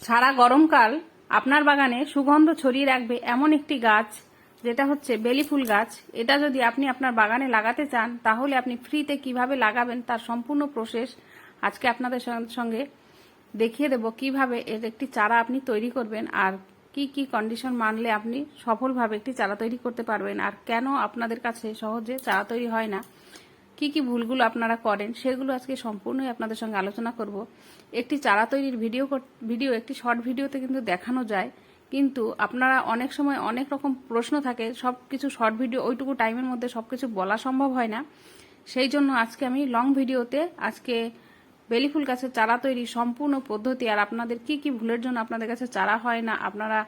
সারা গরমকাল আপনার বাগানে সুগন্ধ ছড়িয়ে রাখবে এমন একটি গাছ, যেটা হচ্ছে বেলি ফুল গাছ। এটা যদি আপনি আপনার বাগানে লাগাতে চান, তাহলে আপনি ফ্রিতে কীভাবে লাগাবেন তার সম্পূর্ণ প্রসেস আজকে আপনাদের সঙ্গে- দেখিয়ে দেব কীভাবে এর একটি চারা আপনি তৈরি করবেন আর কি কি কন্ডিশন মানলে আপনি সফলভাবে একটি চারা তৈরি করতে পারবেন আর কেন আপনাদের কাছে সহজে চারা তৈরি হয় না। কি কি ভুলগুলো আপনারা করেন সেগুলো আজকে সম্পূর্ণই আপনাদের সঙ্গে আলোচনা করব। একটি চারা তৈরির ভিডিও ভিডিও, একটি শর্ট ভিডিওতে কিন্তু দেখানো যায়। কিন্তু আপনারা অনেক সময় অনেক রকম প্রশ্ন থাকে সব কিছু শর্ট ভিডিও, ওইটুকু টাইমের মধ্যে সব কিছু বলা সম্ভব হয় না। সেই জন্য আজকে আমি লং ভিডিওতে আজকে বেলি ফুল গাছের চারা তৈরি সম্পূর্ণ পদ্ধতি আর আপনাদের কি কি ভুলের জন্য আপনাদের কাছে চারা হয় না, আপনারা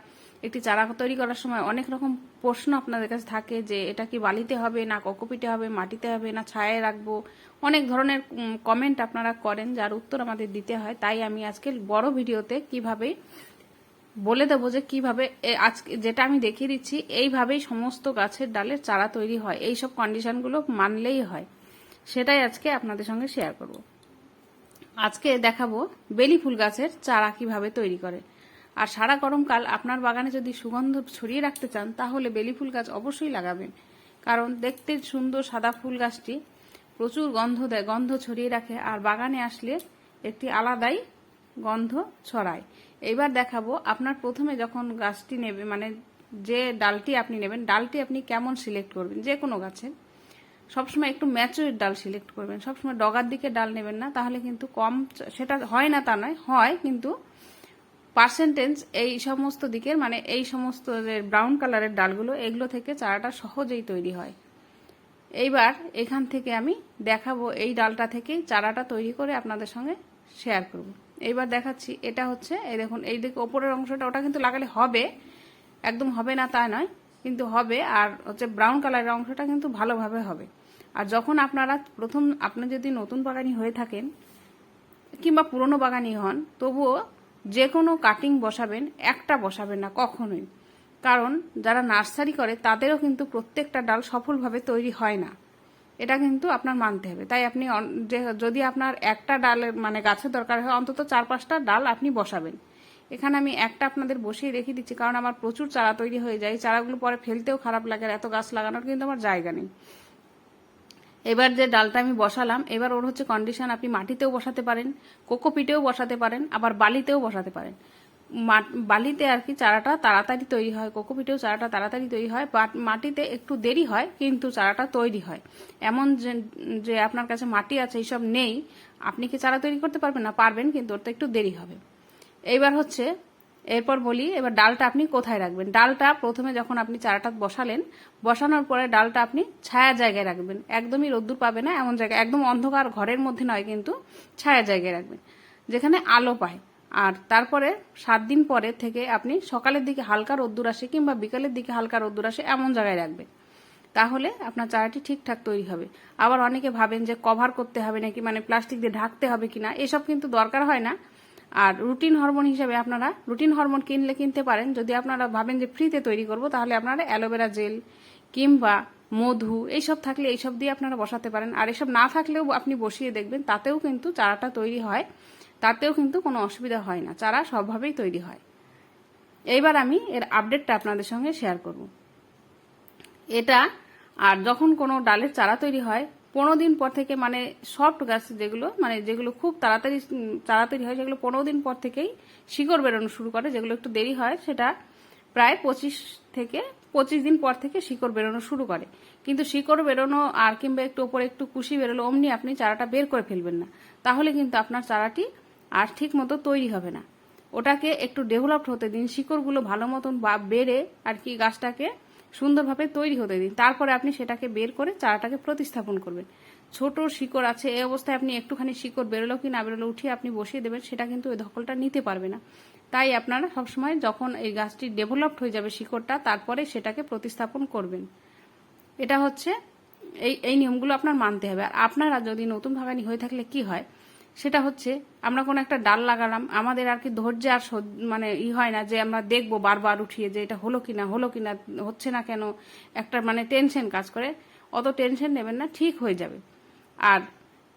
একটি চারা তৈরি করার সময় অনেক রকম প্রশ্ন আপনাদের কাছে থাকে যে এটা কি বালিতে হবে, না কোকোপিটে হবে, মাটিতে হবে, না ছায়ায় রাখব? অনেক ধরনের কমেন্ট আপনারা করেন, যার উত্তর আমাদের দিতে হয়। তাই আমি আজকে বড় ভিডিওতে কীভাবে বলে দেবো যে কীভাবে আজকে যেটা আমি দেখিয়ে দিচ্ছি, এইভাবেই সমস্ত গাছের ডালের চারা তৈরি হয়। এই সব কন্ডিশনগুলো মানলেই হয়। সেটাই আজকে আপনাদের সঙ্গে শেয়ার করব। আজকে দেখাবো বেলি ফুল গাছের চারা কীভাবে তৈরি করে। আর সারা গরমকাল আপনার বাগানে যদি সুগন্ধ ছড়িয়ে রাখতে চান, তাহলে বেলি ফুল গাছ অবশ্যই লাগাবেন। কারণ দেখতে সুন্দর সাদা ফুল গাছটি প্রচুর গন্ধ দেয়, গন্ধ ছড়িয়ে রাখে, আর বাগানে আসলে একটি আলাদাই গন্ধ ছড়ায়। এইবার দেখাবো আপনার প্রথমে যখন গাছটি নেবে মানে যে ডালটি আপনি নেবেন, ডালটি আপনি কেমন সিলেক্ট করবেন? যে কোনো গাছের সবসময় একটু ম্যাচুর ডাল সিলেক্ট করবেন। সবসময় ডগার দিকে ডাল নেবেন না, তাহলে কিন্তু কম, সেটা হয় না তা নয়, হয় কিন্তু পার্সেন্টেজ এই সমস্ত দিকের মানে এই সমস্ত যে ব্রাউন কালারের ডালগুলো, এগুলো থেকে চারাটা সহজেই তৈরি হয়। এইবার এখান থেকে আমি দেখাবো এই ডালটা থেকেই চারাটা তৈরি করে আপনাদের সঙ্গে শেয়ার করব। এইবার দেখাচ্ছি, এটা হচ্ছে, এই দেখুন, এই দিকে ওপরের অংশটা, ওটা কিন্তু লাগালে হবে, একদম হবে না তা নয়, কিন্তু হবে, আর হচ্ছে ব্রাউন কালারের অংশটা কিন্তু ভালোভাবে হবে। আর যখন আপনারা প্রথম, আপনি যদি নতুন বাগানি হয়ে থাকেন, কিংবা পুরনো বাগানি হন, তবুও যে কোনো কাটিং বসাবেন, একটা বসাবেন না, কখনোই। কারণ যারা নার্সারি করে, তাদেরও কিন্তু প্রত্যেকটা ডাল সফলভাবে তৈরি হয় না। এটা কিন্তু আপনার মানতে হবে। তাই আপনি যদি আপনার একটা ডালের মানে গাছের দরকার হয়, অন্তত চার পাঁচটা ডাল আপনি বসাবেন। এখানে আমি একটা আপনাদের বসিয়ে রেখে দিচ্ছি, কারণ আমার প্রচুর চারা তৈরি হয়ে যায়। চারাগুলো পরে ফেলতেও খারাপ লাগে এত গাছ লাগানোর কিন্তু আমার জায়গা নেই। এবার যে ডালটা আমি বসালাম, এবার ওর হচ্ছে কন্ডিশন আপনি মাটিতেও বসাতে পারেন কোকোপিটেও বসাতে পারেন, আবার বালিতেও বসাতে পারেন। বালিতে আর কি চারাটা তাড়াতাড়ি তৈরি হয় কোকোপিটেও চারাটা তাড়াতাড়ি তৈরি হয় মাটিতে একটু দেরি হয়, কিন্তু চারাটা তৈরি হয়। এমন যে আপনার কাছে মাটি আছে, এইসব নেই, আপনি কি চারা তৈরি করতে পারবেন না? পারবেন, কিন্তু ওর তো একটু দেরি হবে। এইবার হচ্ছে এরপর বলি, এবার ডালটা আপনি কোথায় রাখবেন? ডালটা প্রথমে যখন আপনি চারাটা বসালেন, বসানোর পরে ডালটা আপনি ছায়া জায়গায় রাখবেন। একদমই রোদ্দুর পাবে না, এমন জায়গায়, একদম অন্ধকার ঘরের মধ্যে নয়, কিন্তু ছায়া জায়গায় রাখবেন, যেখানে আলো পায়। আর তারপরে সাত দিন পরে থেকে আপনি সকালের দিকে হালকা রোদ্দুর আসে কিংবা বিকালের দিকে হালকা রোদ্দুর আসে, এমন জায়গায় রাখবেন। তাহলে আপনার চারাটি ঠিকঠাক তৈরি হবে। আবার অনেকে ভাবেন যে কভার করতে হবে নাকি মানে প্লাস্টিক দিয়ে ঢাকতে হবে কিনা, এসব কিন্তু দরকার হয় না। আর রুটিন হরমোন হিসেবে আপনারা রুটিন হরমোন কিনলে কিনতে পারেন। যদি আপনারা ভাবেন যে ফ্রিতে তৈরি করব, তাহলে আপনারা অ্যালোভেরা জেল, কিংবা মধু, এইসব থাকলে এইসব দিয়ে আপনারা বসাতে পারেন। আর এসব না থাকলেও আপনি বসিয়ে দেখবেন, তাতেও কিন্তু চারাটা তৈরি হয়, তাতেও কিন্তু কোনো অসুবিধা হয় না, চারা সবভাবেই তৈরি হয়। এইবার আমি এর আপডেটটা আপনাদের সঙ্গে শেয়ার করব। এটা, আর যখন কোনো ডালের চারা তৈরি হয় পনেরো দিন পর থেকে মানে সফট গাছ যেগুলো মানে যেগুলো খুব তাড়াতাড়ি তাড়াতাড়ি হয়, সেগুলো পনেরো দিন পর থেকেই শিকড় বেরোনো শুরু করে, যেগুলো একটু দেরি হয় সেটা প্রায় পঁচিশ থেকে, পঁচিশ দিন পর থেকে শিকড় বেরোনো শুরু করে। কিন্তু শিকড় বেরোনো আর কিংবা একটু ওপরে একটু কুশি বেরোলো, অমনি আপনি চারাটা বের করে ফেলবেন না। তাহলে কিন্তু আপনার চারাটি আর ঠিক মতো তৈরি হবে না। ওটাকে একটু ডেভেলপড হতে দিন, শিকড়গুলো ভালো মতন বা, বেড়ে আর কি গাছটাকে সুন্দরভাবে তৈরি হতে দিন। তারপরে আপনি সেটাকে বের করে চারাটাকে প্রতিস্থাপন করবেন। ছোট শিকড় আছে, এই অবস্থায় আপনি একটুখানি শিকড় বেরোলো কি না বেরোলো উঠিয়ে আপনি বসিয়ে দেবেন, সেটা কিন্তু ওই ধকলটা নিতে পারবে না। তাই আপনারা সবসময় যখন এই গাছটি ডেভেলপড হয়ে যাবে শিকড়টা, তারপরে সেটাকে প্রতিস্থাপন করবেন। এটা হচ্ছে, এই এই নিয়মগুলো আপনার মানতে হবে। আর আপনারা যদি নতুন বাগানি হয়ে থাকলে কি হয় সেটা হচ্ছে, আমরা কোনো একটা ডাল লাগালাম, আমাদের আর কি ধৈর্য আর মানে ই হয় না যে আমরা দেখব বারবার উঠিয়ে যে এটা হলো কিনা হলো কিনা, হচ্ছে না কেন, একটা মানে টেনশন কাজ করে। অত টেনশন নেবেন না, ঠিক হয়ে যাবে। আর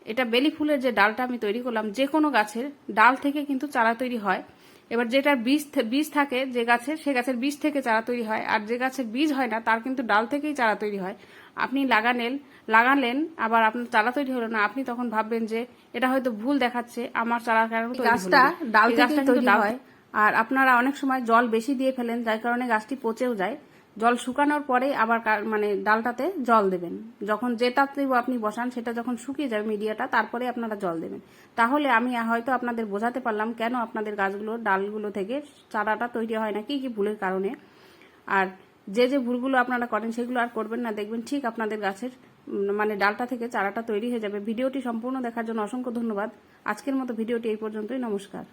এটা বেলি ফুলের যে ডালটা আমি তৈরি করলাম, যে কোনো গাছের ডাল থেকে কিন্তু চারা তৈরি হয়। এবার যেটা বীজ বীজ থাকে যে গাছে সে গাছের বীজ থেকে চারা তৈরি হয়। আর যে গাছের বীজ হয় না তার কিন্তু ডাল থেকেই চারা তৈরি হয়। আপনি লাগানেন লাগালেন আবার আপনার চারা তৈরি হলো না আপনি তখন ভাববেন যে এটা হয়তো ভুল দেখাচ্ছে আমার চারা কারণ গাছটা ডাল গাছটা কিন্তু তৈরি ডাল- হয়। আর আপনারা অনেক সময় জল বেশি দিয়ে ফেলেন যার কারণে গাছটি পচেও যায়। জল শুকানোর পরে আবার মানে ডালটাতে জল দেবেন। যখন যেটাতে আপনি বসান সেটা যখন শুকিয়ে যাবে মিডিয়াটা, তারপরে আপনারা জল দেবেন। তাহলে আমি হয়তো আপনাদের বোঝাতে পারলাম কেন আপনাদের গাছগুলো, ডালগুলো থেকে চারাটা তৈরি হয় না, কি কি ভুলের কারণে। আর যে যে ভুলগুলো আপনারা করেন সেগুলো আর করবেন না, দেখবেন ঠিক আপনাদের গাছের মানে ডালটা থেকে চারাটা তৈরি হয়ে যাবে। ভিডিওটি সম্পূর্ণ দেখার জন্য অসংখ্য ধন্যবাদ। আজকের মতো ভিডিওটি এই পর্যন্তই, নমস্কার।